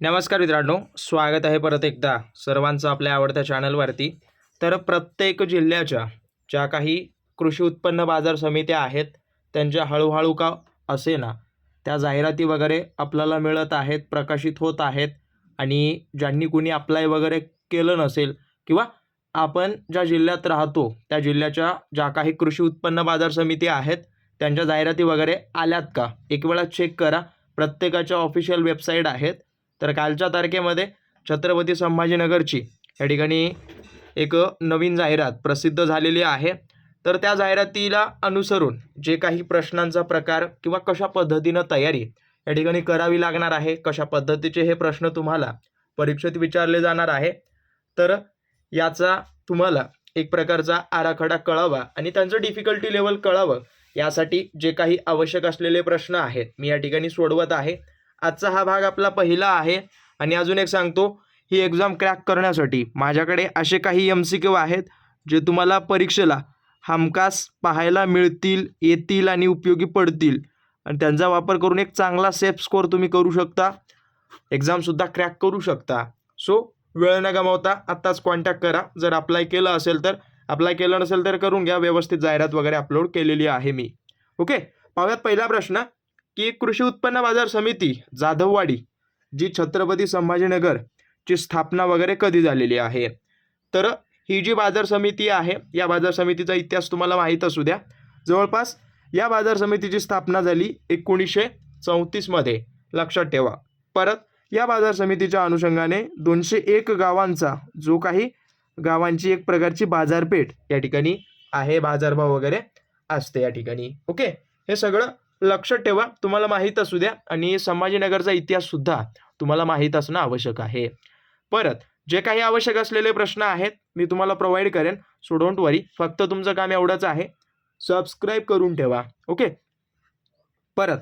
नमस्कार मित्रांनो स्वागत आहे परत एकदा सर्वांचं आपल्या आवडत्या चॅनलवरती. तर प्रत्येक जिल्ह्याच्या ज्या काही कृषी उत्पन्न बाजार समित्या आहेत त्यांच्या हळूहळू का असे ना त्या जाहिराती वगैरे आपल्याला मिळत आहेत प्रकाशित होत आहेत आणि ज्यांनी कुणी अप्लाय वगैरे केलं नसेल किंवा आपण ज्या जिल्ह्यात राहतो त्या जिल्ह्याच्या ज्या काही कृषी उत्पन्न बाजार समिती आहेत त्यांच्या जाहिराती वगैरे आल्यात का? एक वेळा चेक करा. प्रत्येकाच्या ऑफिशियल वेबसाईट आहेत. तर कालच्या तारखेमध्ये छत्रपती संभाजीनगरची या ठिकाणी एक नवीन जाहिरात प्रसिद्ध झालेली आहे. तर त्या जाहिरातीला अनुसरून जे काही प्रश्नांचा प्रकार किंवा कशा पद्धतीनं तयारी या ठिकाणी करावी लागणार आहे कशा पद्धतीचे हे प्रश्न तुम्हाला परीक्षेत विचारले जाणार आहे. तर याचा तुम्हाला एक प्रकारचा आराखडा कळावा आणि त्यांचं डिफिकल्टी लेवल कळावं यासाठी जे काही आवश्यक असलेले प्रश्न आहेत मी या ठिकाणी सोडवत आहे. आजचा हा भाग आपला पहिला आहे. आणि अजून एक सांगतो ही एक्झाम क्रॅक करण्यासाठी माझ्याकडे असे काही एम सी क्यू आहेत जे तुम्हाला परीक्षेला हमखास पाहायला मिळतील येतील आणि उपयोगी पडतील. आणि त्यांचा वापर करून एक चांगला सेफ स्कोअर तुम्ही करू शकता. एक्झामसुद्धा क्रॅक करू शकता. सो वेळ न गमावता आत्ताच कॉन्टॅक्ट करा. जर अप्लाय केलं असेल तर अप्लाय केलं नसेल तर करून घ्या. व्यवस्थित जाहिरात वगैरे अपलोड केलेली आहे मी. ओके पाहूयात पहिला प्रश्न. की कृषी उत्पन्न बाजार समिती जाधववाडी जी छत्रपती संभाजीनगर ची स्थापना वगैरे कधी झालेली आहे. तर ही जी बाजार समिती आहे या बाजार समितीचा इतिहास तुम्हाला माहीत असू द्या. जवळपास या बाजार समितीची स्थापना झाली एकोणीसशे चौतीसमध्ये लक्षात ठेवा. परत या बाजार समितीच्या अनुषंगाने दोनशे एक गावांचा जो काही गावांची एक प्रकारची बाजारपेठ या ठिकाणी आहे बाजारभाव वगैरे असते या ठिकाणी. ओके? हे सगळं लक्षात ठेवा. तुम्हाला माहीत असू द्या. आणि संभाजीनगरचा इतिहाससुद्धा तुम्हाला माहीत असणं आवश्यक आहे. परत जे काही आवश्यक असलेले प्रश्न आहेत मी तुम्हाला प्रोव्हाइड करेन. सो डोंट वरी फक्त तुमचं काम एवढंच आहे. सबस्क्राईब करून ठेवा. ओके परत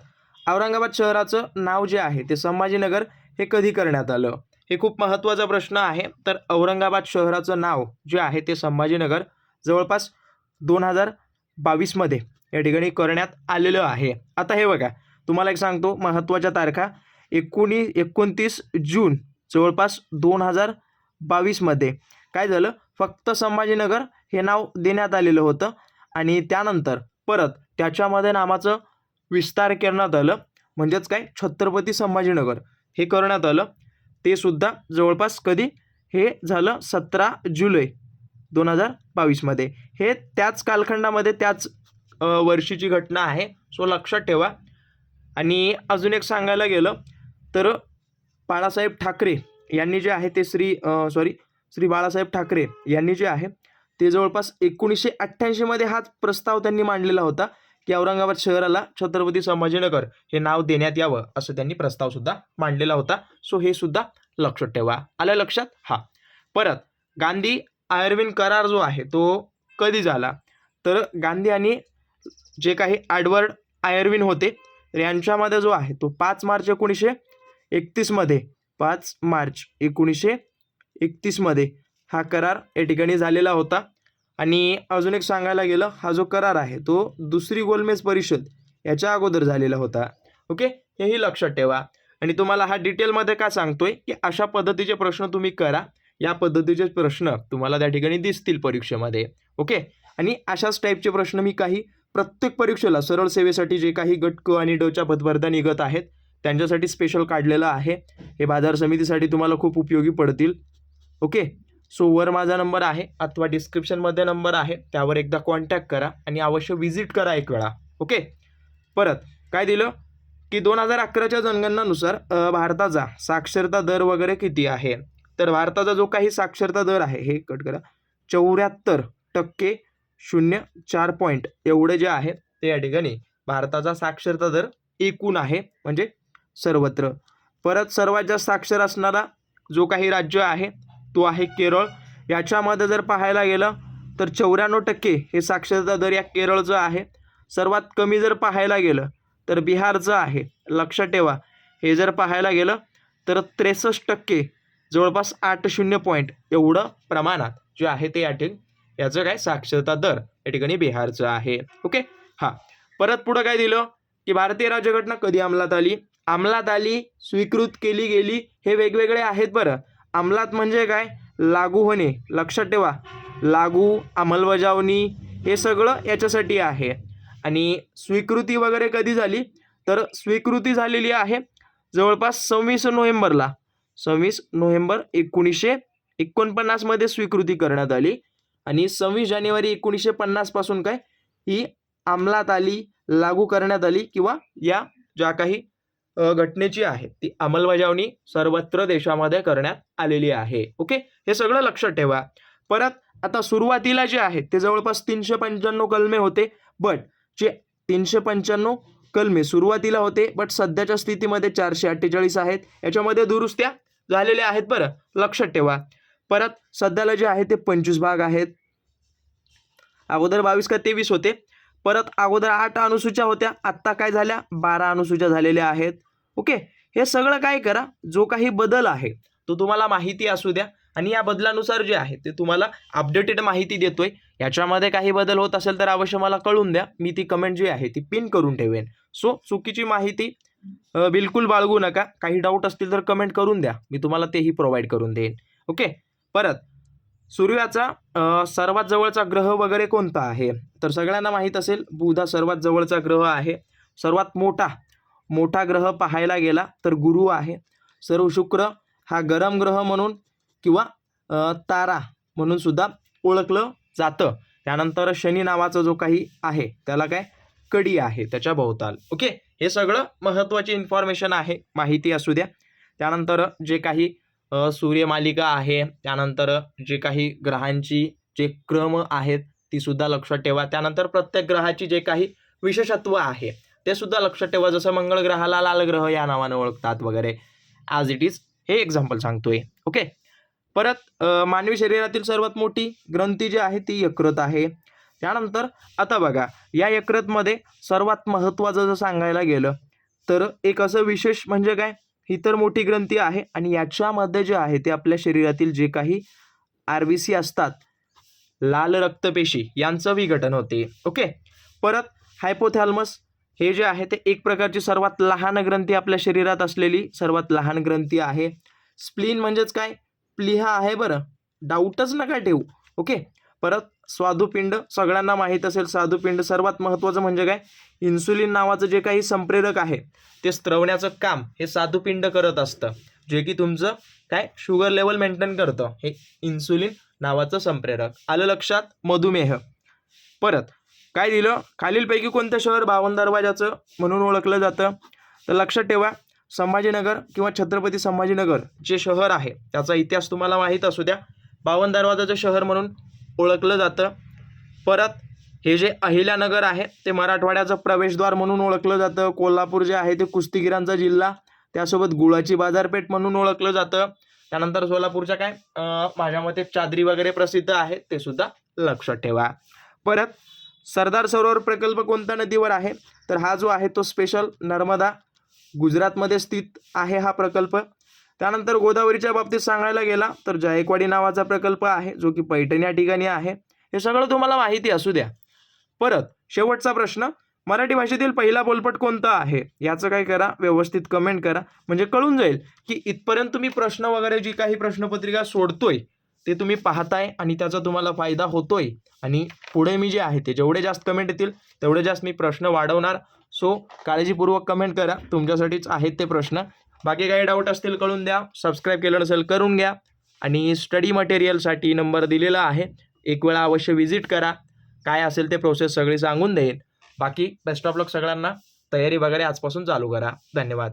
औरंगाबाद शहराचं नाव जे आहे ते संभाजीनगर हे कधी करण्यात आलं? हे खूप महत्त्वाचा प्रश्न आहे. तर औरंगाबाद शहराचं नाव जे आहे ते संभाजीनगर जवळपास दोन हजार बावीसमध्ये या ठिकाणी करण्यात आलेलं आहे. आता हे बघा तुम्हाला एक सांगतो महत्त्वाच्या तारखा. एकोणी एकोणतीस जून जवळपास दोन हजार बावीसमध्ये काय झालं? फक्त संभाजीनगर हे नाव देण्यात आलेलं होतं आणि त्यानंतर परत त्याच्यामध्ये नामाचं विस्तार करण्यात आलं. म्हणजेच काय? छत्रपती संभाजीनगर हे करण्यात आलं. ते सुद्धा जवळपास कधी? हे झालं सतरा जुलै दोन हजार बावीसमध्ये हे त्याच कालखंडामध्ये त्याच वर्षीची घटना आहे. सो लक्षात ठेवा. आणि अजून एक सांगायला गेलं तर बाळासाहेब ठाकरे यांनी जे आहे ते श्री सॉरी श्री बाळासाहेब ठाकरे यांनी जे आहे ते जवळपास एकोणीसशे अठ्ठ्याऐंशीमध्ये हाच प्रस्ताव त्यांनी मांडलेला होता की औरंगाबाद शहराला छत्रपती संभाजीनगर हे नाव देण्यात यावं असं त्यांनी प्रस्तावसुद्धा मांडलेला होता. सो हे सुद्धा लक्षात ठेवा. आलं लक्षात? हा. परत गांधी आयर्विन करार जो आहे तो कधी झाला? तर गांधी आणि जे काही ॲडवर्ड आयर्विन होते तर यांच्यामध्ये जो आहे तो पाच मार्च एकोणीसशे एकतीसमध्ये पाच मार्च एकोणीसशे एकतीसमध्ये हा करार या ठिकाणी झालेला होता. आणि अजून एक सांगायला गेलं हा जो करार आहे तो दुसरी गोलमेज परिषद याच्या अगोदर झालेला होता. ओके? हेही लक्षात ठेवा. आणि तुम्हाला हा डिटेलमध्ये का सांगतोय? की अशा पद्धतीचे प्रश्न तुम्ही करा. या पद्धतीचे प्रश्न तुम्हाला त्या ठिकाणी दिसतील परीक्षेमध्ये. ओके? आणि अशाच टाईपचे प्रश्न मी काही प्रत्येक परीक्षेला सरळ सेवेसाठी जे काही गट क आणि डच्या पदभरत्या निघत आहेत त्यांच्यासाठी स्पेशल काढलेलं आहे. हे बाजार समितीसाठी तुम्हाला खूप उपयोगी पडतील. ओके? सो वर माझा नंबर आहे अथवा डिस्क्रिप्शनमध्ये नंबर आहे त्यावर एकदा कॉन्टॅक्ट करा आणि अवश्य व्हिजिट करा एक वेळा. ओके? परत काय दिलं? की दोन हजार अकराच्या जनगणनानुसार भारताचा साक्षरता दर वगैरे किती आहे? तर भारताचा जो काही साक्षरता दर आहे हे कट करा. चौऱ्याहत्तर टक्के शून्य चार पॉईंट एवढं जे आहे ते या ठिकाणी भारताचा साक्षरता दर एकूण आहे म्हणजे सर्वत्र. परत सर्वात जास्त साक्षर असणारा जो काही राज्य आहे तो आहे केरळ. याच्यामध्ये जर पाहायला गेलं तर चौऱ्याण्णव टक्के हे साक्षरता दर या केरळचं आहे. सर्वात कमी जर पाहायला गेलं तर बिहारचं आहे. लक्षात ठेवा हे जर पाहायला गेलं तर त्रेसष्ट टक्के जवळपास आठ शून्य पॉईंट एवढं प्रमाणात जे आहे ते या ठिकाणी याचं काय? साक्षरता दर या ठिकाणी बिहारचं आहे. ओके? हां. परत पुढं काय दिलं? की भारतीय राज्यघटना कधी अंमलात आली? अंमलात आली स्वीकृत केली गेली हे वेगवेगळे आहेत बरं. अंमलात म्हणजे काय? लागू होणे. लक्षात ठेवा. लागू अंमलबजावणी हे सगळं याच्यासाठी आहे. आणि स्वीकृती वगैरे कधी झाली? तर स्वीकृती झालेली आहे जवळपास सव्वीस नोव्हेंबरला. सव्वीस नोव्हेंबर एकोणीसशे एकोणपन्नासमध्ये स्वीकृती करण्यात आली. आणि सव्वीस जानेवारी एकोणीसशे पन्नासपासून काय? ही अंमलात आली लागू करण्यात आली किंवा या ज्या काही घटनेची आहे ती अंमलबजावणी सर्वत्र देशामध्ये करण्यात आलेली आहे. ओके? हे सगळं लक्षात ठेवा. परत आता सुरुवातीला जे आहे ते जवळपास तीनशे पंच्याण्णव कलमे होते बट जे तीनशे पंच्याण्णव कलमे सुरुवातीला होते बट सध्याच्या स्थितीमध्ये चारशे अठ्ठेचाळीस आहेत याच्यामध्ये दुरुस्त्या झालेल्या आहेत बरं. लक्षात ठेवा. परत सध्याला जे आहे ते पंचवीस भाग आहेत. अगोदर बावीस का तेवीस होते. परत अगोदर आठ अनुसूच्या होत्या. आत्ता काय झाल्या? बारा अनुसूच्या झालेल्या आहेत. ओके? हे सगळं काय करा? जो काही बदल आहे तो तुम्हाला माहिती असू द्या. आणि या बदलानुसार जे आहे ते तुम्हाला अपडेटेड माहिती देतोय. याच्यामध्ये काही बदल होत असेल तर अवश्य मला कळून द्या. मी ती कमेंट जी आहे ती पिन करून ठेवेन. सो चुकीची माहिती बिलकुल बाळगू नका. काही डाऊट असतील तर कमेंट करून द्या. मी तुम्हाला तेही प्रोव्हाइड करून देईन. ओके? परत सूर्याचा सर्वात जवळचा ग्रह वगैरे कोणता आहे? तर सगळ्यांना माहीत असेल बुध हा सर्वात जवळचा ग्रह आहे. सर्वात मोठा मोठा ग्रह पाहायला गेला तर गुरु आहे. सर्व शुक्र हा गरम ग्रह म्हणून किंवा तारा म्हणून सुद्धा ओळखलं जातं. त्यानंतर शनी नावाचा जो काही आहे त्याला काय? कडी आहे त्याच्या भोवताल. ओके? हे सगळं महत्त्वाची इन्फॉर्मेशन आहे माहिती असू द्या. त्यानंतर जे काही सूर्यमालिका आहे. त्यानंतर जे काही ग्रहांची जे क्रम आहेत ती सुद्धा लक्षात ठेवा. त्यानंतर प्रत्येक ग्रहाची जे काही विशेषत्व आहे ते सुद्धा लक्षात ठेवा. जसं मंगळ ग्रहाला लाल ग्रह या नावानं ओळखतात वगैरे. ॲज इट इज हे एक्झाम्पल सांगतोय. ओके परत मानवी शरीरातील सर्वात मोठी ग्रंथी जी आहे ती यकृत आहे. त्यानंतर आता बघा या यकृतमध्ये सर्वात महत्त्वाचं जर सांगायला गेलं तर एक असं विशेष म्हणजे काय? ही तर मोठी ग्रंथी आहे आणि याच्यामध्ये जे आहे ते आपल्या शरीरातील जे काही आर बी सी असतात लाल रक्तपेशी यांचं विघटन होते. ओके? परत हायपोथॅल्मस हे जे आहे ते एक प्रकारची सर्वात लहान ग्रंथी आपल्या शरीरात असलेली सर्वात लहान ग्रंथी आहे. स्प्लीन म्हणजेच काय? प्लिहा आहे बरं. डाऊटच नका ठेवू. ओके? परत स्वादुपिंड सगळ्यांना माहीत असेल स्वादुपिंड सर्वात महत्त्वाचं म्हणजे काय? इन्सुलिन नावाचं जे काही संप्रेरक आहे ते स्त्रवण्याचं काम हे स्वादुपिंड करत असतं जे की तुमचं काय? शुगर लेवल मेंटेन करतं हे इन्सुलिन नावाचं संप्रेरक. आलं लक्षात? मधुमेह. परत काय दिलं खालीलपैकी कोणतं शहर बावन दरवाजाचं म्हणून ओळखलं जातं? तर लक्षात ठेवा संभाजीनगर किंवा छत्रपती संभाजीनगर जे शहर आहे त्याचा इतिहास तुम्हाला माहीत असू द्या. बावन दरवाजाचं शहर म्हणून ओळखलं जातं. परत हे जे अहिल्यानगर आहे ते मराठवाड्याचं प्रवेशद्वार म्हणून ओळखलं जातं. कोल्हापूर जे आहे ते कुस्तीगिरांचा जिल्हा. त्यासोबत गुळाची बाजारपेठ म्हणून ओळखलं जातं. त्यानंतर सोलापूरच्या काय माझ्या मते चादरी वगैरे प्रसिद्ध आहेत ते सुद्धा लक्षात ठेवा. परत सरदार सरोवर प्रकल्प कोणत्या नदीवर आहे? तर हा जो आहे तो स्पेशल नर्मदा. गुजरातमध्ये स्थित आहे हा प्रकल्प. त्यानंतर गोदावरीच्या बाबतीत सांगायला गेला तर जायकवाडी नावाचा प्रकल्प आहे जो की पैठण या ठिकाणी आहे. हे सगळं तुम्हाला माहिती असू द्या. परत शेवटचा प्रश्न मराठी भाषेतील पहिला बोलपट कोणता आहे? याचं काय करा व्यवस्थित कमेंट करा. म्हणजे कळून जाईल की इथपर्यंत तुम्ही प्रश्न वगैरे जी काही प्रश्नपत्रिका सोडतोय ते तुम्ही पाहताय आणि त्याचा तुम्हाला फायदा होतोय. आणि पुढे मी जे आहे ते जेवढे जास्त कमेंट येतील तेवढे जास्त मी प्रश्न वाढवणार. सो काळजीपूर्वक कमेंट करा. तुमच्यासाठीच आहेत ते प्रश्न. बाकी काही डाऊट असतील कळून द्या. सबस्क्राईब केलं नसेल करून घ्या. आणि स्टडी मटेरियलसाठी नंबर दिलेला आहे. एक वेळा अवश्य व्हिजिट करा. काय असेल ते प्रोसेस सगळी सांगून देईन. बाकी बेस्ट ऑफ लक सगळ्यांना. तयारी वगैरे आजपासून चालू करा. धन्यवाद.